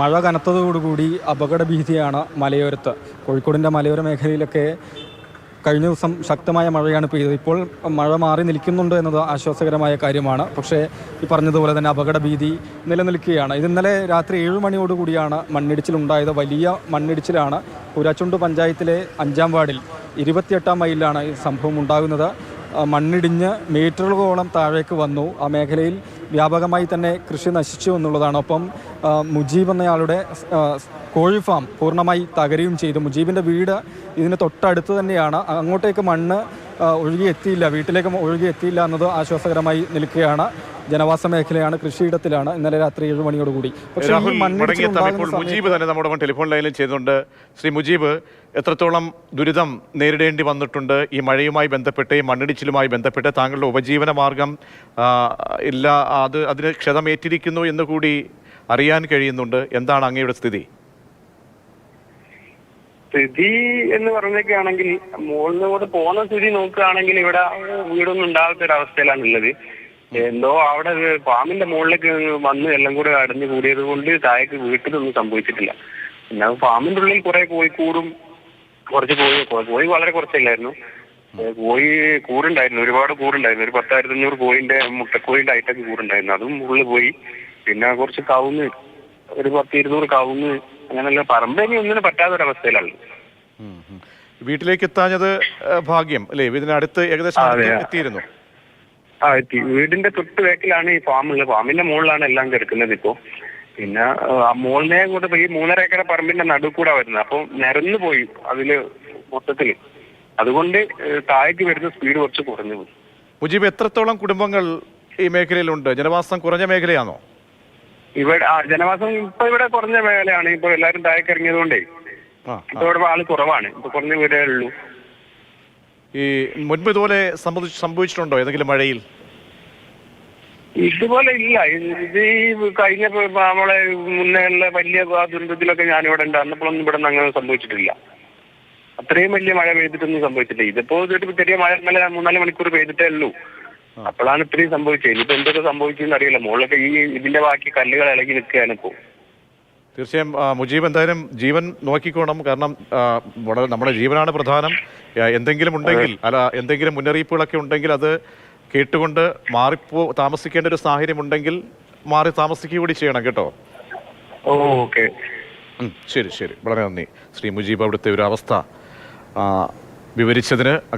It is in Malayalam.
മഴ കനത്തതോടുകൂടി അപകട ഭീതിയാണ് മലയോരത്ത്. കോഴിക്കോടിന്റെ മലയോര മേഖലയിലൊക്കെ കഴിഞ്ഞ ദിവസം ശക്തമായ മഴയാണ് പെയ്തത്. ഇപ്പോൾ മഴ മാറി നിൽക്കുന്നുണ്ട് എന്നത് ആശ്വാസകരമായ കാര്യമാണ്. പക്ഷേ ഈ പറഞ്ഞതുപോലെ തന്നെ അപകട ഭീതി നിലനിൽക്കുകയാണ്. ഇത് ഇന്നലെ രാത്രി ഏഴ് മണിയോടുകൂടിയാണ് മണ്ണിടിച്ചിലുണ്ടായത്. വലിയ മണ്ണിടിച്ചിലാണ് പുരാച്ചുണ്ട് പഞ്ചായത്തിലെ അഞ്ചാം വാർഡിൽ ഇരുപത്തിയെട്ടാം മൈലിലാണ് ഈ സംഭവം ഉണ്ടാകുന്നത്. മണ്ണിടിഞ്ഞ് മീറ്ററുകളോളം താഴേക്ക് വന്നു. ആ മേഖലയിൽ വ്യാപകമായി തന്നെ കൃഷി നശിച്ചു എന്നുള്ളതാണ്. ഒപ്പം മുജീബ് എന്നയാളുടെ കോഴി ഫാം പൂർണമായി തകരുകയും ചെയ്തു. മുജീബിന്റെ വീട് ഇതിന് തൊട്ടടുത്ത് തന്നെയാണ്. അങ്ങോട്ടേക്ക് മണ്ണ് ആ, ഒഴുകി എത്തിയില്ല വീട്ടിലേക്ക് ഒഴുകിയെത്തിയില്ല എന്നത് ആശ്വാസകരമായി നിൽക്കുകയാണ് ജനവാസ മേഖലയാണ് കൃഷിയിടത്തിലാണ് ഇന്നലെ രാത്രി ഏഴ് മണിയോടുകൂടി. മുജീബ് തന്നെ നമ്മുടെ ടെലിഫോൺ ലൈനിൽ ചെയ്തുകൊണ്ട് ശ്രീ മുജീബ് എത്രത്തോളം ദുരിതം നേരിടേണ്ടി വന്നിട്ടുണ്ട്? ഈ മഴയുമായി ബന്ധപ്പെട്ട് ഈ മണ്ണിടിച്ചിലുമായി ബന്ധപ്പെട്ട് താങ്കളുടെ ഉപജീവന മാർഗം ഇല്ല അത് അതിന് ക്ഷതമേറ്റിരിക്കുന്നു എന്ന് കൂടി അറിയാൻ കഴിയുന്നുണ്ട്. എന്താണ് അങ്ങയുടെ സ്ഥിതി? സ്ഥിതി എന്ന് പറഞ്ഞൊക്കെയാണെങ്കിൽ മുകളിൽ കൂടെ പോകുന്ന സ്ഥിതി നോക്കുകയാണെങ്കിൽ ഇവിടെ വീടൊന്നും ഉണ്ടാകാത്ത ഒരു അവസ്ഥയിലാണ് ഉള്ളത് എന്തോ അവിടെ ഫാമിന്റെ മുകളിലേക്ക് വന്ന് എല്ലാം കൂടെ അടഞ്ഞു കൂടിയത് കൊണ്ട് താഴേക്ക് വീട്ടിലൊന്നും സംഭവിച്ചിട്ടില്ല. പിന്നെ ഫാമിന്റെ ഉള്ളിൽ കുറെ കോഴിക്കൂടും കുറച്ച് കോഴി കോഴി വളരെ കുറച്ചില്ലായിരുന്നു. കോഴി കൂടുണ്ടായിരുന്നു ഒരുപാട് കൂടുണ്ടായിരുന്നു. ഒരു പത്തായിരത്തി അഞ്ഞൂറ് കോഴിന്റെ മുട്ടക്കോഴിന്റെ ഐറ്റൊക്കെ കൂടുണ്ടായിരുന്നു. അതും ഉള്ളിൽ പോയി. പിന്നെ കുറച്ച് കവുങ്ങ് ഒരു പത്ത് ഇരുന്നൂറ് കവുങ്ങ് അങ്ങനെയുള്ള ഇനി ഒന്നിനും പറ്റാത്ത ഒരു അവസ്ഥയിലാണ് ഉം, ഉം. വീട്ടിലേക്ക് എത്താഞ്ഞത് ഭാഗ്യം അല്ലേ? ഇതിനടുത്ത് ഏകദേശം എത്തിയിരുന്നു. ആ എത്തി. വീടിന്റെ തൊട്ട് വേക്കിലാണ് ഈ ഫാം ഉള്ളത് ഫാമിന്റെ മുകളിലാണ് എല്ലാം കിടക്കുന്നത് ഇപ്പോ. പിന്നെ ആ മുകളിനെ കൂടെ ഈ മൂന്നര ഏക്കർ പറമ്പിന്റെ നടുവ് കൂടെ വരുന്നത്. അപ്പൊ നിരന്നു പോയി അതിൽ മൊത്തത്തിൽ. അതുകൊണ്ട് താഴേക്ക് വരുന്ന സ്പീഡ് കുറച്ച് കുറഞ്ഞു പോയി. മുജീബ് എത്രത്തോളം കുടുംബങ്ങൾ ഈ മേഖലയിലുണ്ട്? ജനവാസം കുറഞ്ഞ മേഖലയാണോ? ഇവിടെ ആ ജനവാസം ഇപ്പൊ ഇവിടെ കുറഞ്ഞ മേഖലയാണ്. ഇപ്പൊ എല്ലാരും താഴേക്ക് ഇറങ്ങിയത് കൊണ്ടേ ഇപ്പൊ ഇവിടെ ആൾ കുറവാണ്. ഇപ്പൊ കുറഞ്ഞ വീടുകളുള്ളൂ ഉള്ളൂ. ഈ മുൻപ് ഇതുപോലെ സംഭവിച്ചു സംഭവിച്ചിട്ടുണ്ടോ? ഏതെങ്കിലും മഴയിൽ? ഇതുപോലെ ഇല്ല. ഇത് കഴിഞ്ഞ നമ്മളെ മുന്നേ ഉള്ള വലിയ ദുരന്തത്തിലൊക്കെ ഞാനിവിടെ ഉണ്ട്. അന്നപ്പോഴൊന്നും ഇവിടെ നിന്ന് അങ്ങനെ സംഭവിച്ചിട്ടില്ല. അത്രയും വലിയ മഴ പെയ്തിട്ടൊന്നും സംഭവിച്ചിട്ടില്ല. ഇതിപ്പോ ചെറിയ മഴ ഇന്നലെ മൂന്നാൽ മണിക്കൂർ പെയ്തിട്ടേ ഉള്ളൂ. അപ്പോഴാണ് ഇത്രയും സംഭവിച്ചത്. ഇനിയിപ്പോ എന്തൊക്കെ സംഭവിച്ചെന്ന് അറിയില്ല. മുകളിലൊക്കെ ഈ ഇതിന്റെ ബാക്കി കല്ലുകൾ ഇളകി നിൽക്കുകയാണ് ഇപ്പോ. തീർച്ചയായും മുജീബ് എന്തായാലും ജീവൻ നോക്കിക്കോണം. കാരണം വളരെ നമ്മുടെ ജീവനാണ് പ്രധാനം. എന്തെങ്കിലും ഉണ്ടെങ്കിൽ അല്ല എന്തെങ്കിലും മുന്നറിയിപ്പുകളൊക്കെ ഉണ്ടെങ്കിൽ അത് കേട്ടുകൊണ്ട് മാറിപ്പോ താമസിക്കേണ്ട ഒരു സാഹചര്യം ഉണ്ടെങ്കിൽ മാറി താമസിക്കുക കൂടി ചെയ്യണം കേട്ടോ. ഓക്കെ. ശരി ശരി. വളരെ നന്ദി. ശ്രീ മുജീബ് അവിടുത്തെ ഒരു അവസ്ഥ വിവരിച്ചതിന്